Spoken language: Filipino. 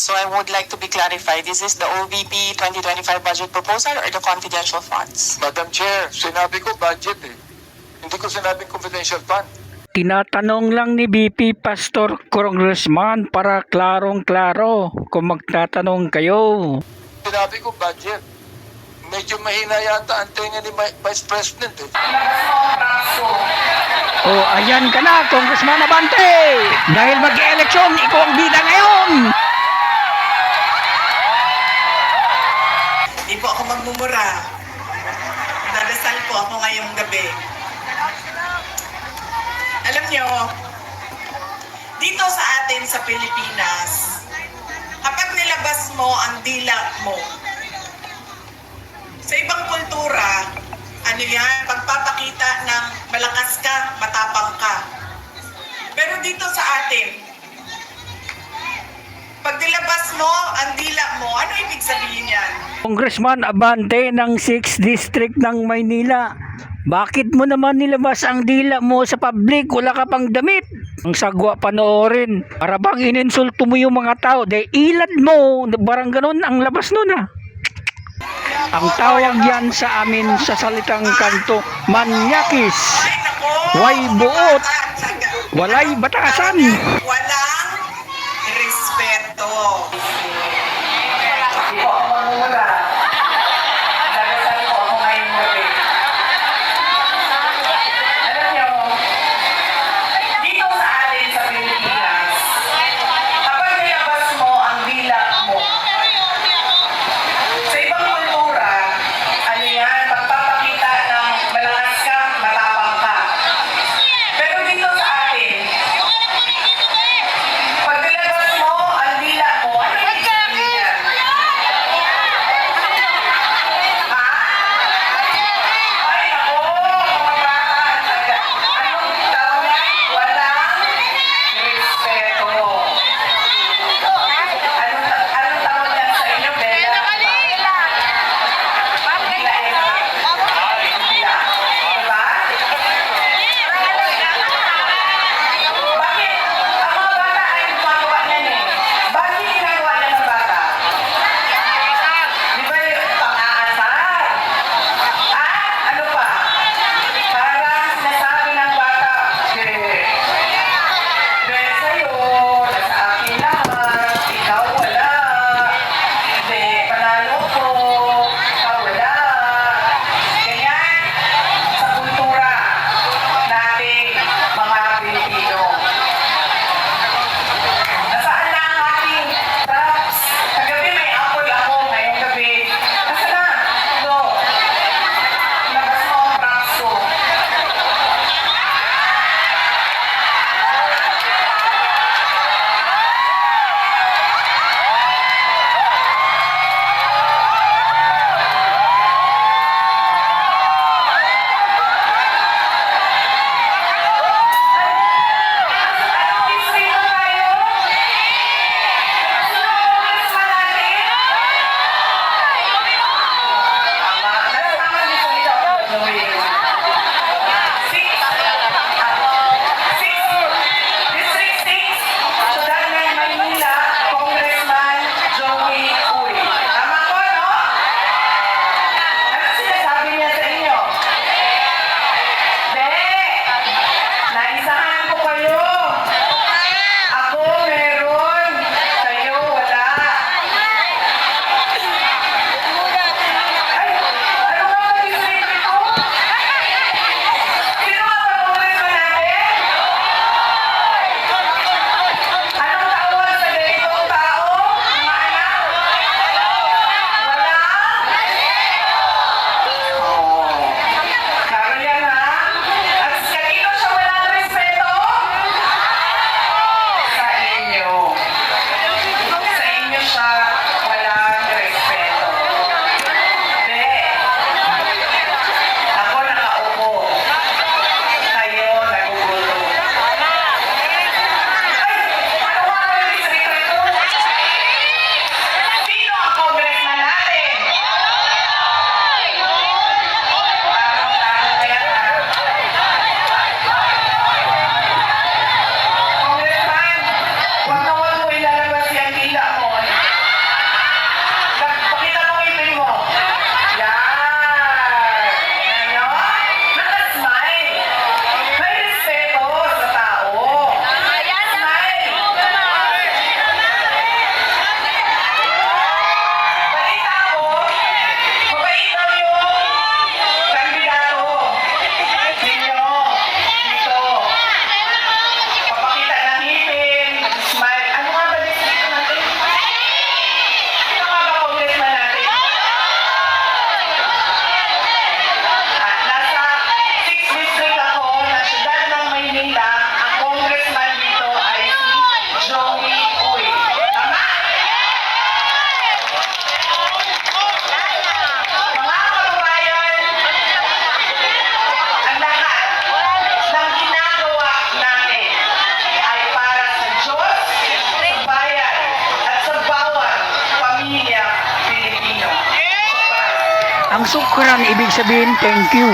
So I would like to be clarified, is this the OVP 2025 budget proposal or the confidential funds? Madam Chair, sinabi ko budget eh. Hindi ko sinabing confidential fund. Tinatanong lang ni BP Pastor Congressman para klarong-klaro kung magtatanong kayo. Sinabi ko budget. Medyo mahina yata ang tenga ni Vi- Vice President eh. O ayan ka na, Congressman Abante! Dahil mag-eleksyon, ikaw ang bida ngayon! Magmumura. Dadasal po ako ngayong gabi. Alam nyo, dito sa atin sa Pilipinas, kapag nilabas mo ang dila mo, sa ibang kultura, ano yan, pagpapakita ng malakas ka, matapang ka. Pero dito sa atin, mo ang dila mo, ano ibig sabihin yan? Congressman Abante ng 6th District ng Maynila. Bakit mo naman nilabas ang dila mo sa public? Wala ka pang damit. Ang sagwa panoorin. Para bang ininsulto mo yung mga tao. De ilad mo. Barang ganun ang labas nun ah. Ang tawag yan sa amin sa salitang kanto, manyakis. Way buot. Walay batasan. ったわ。Ang sukran, ibig sabihin, thank you.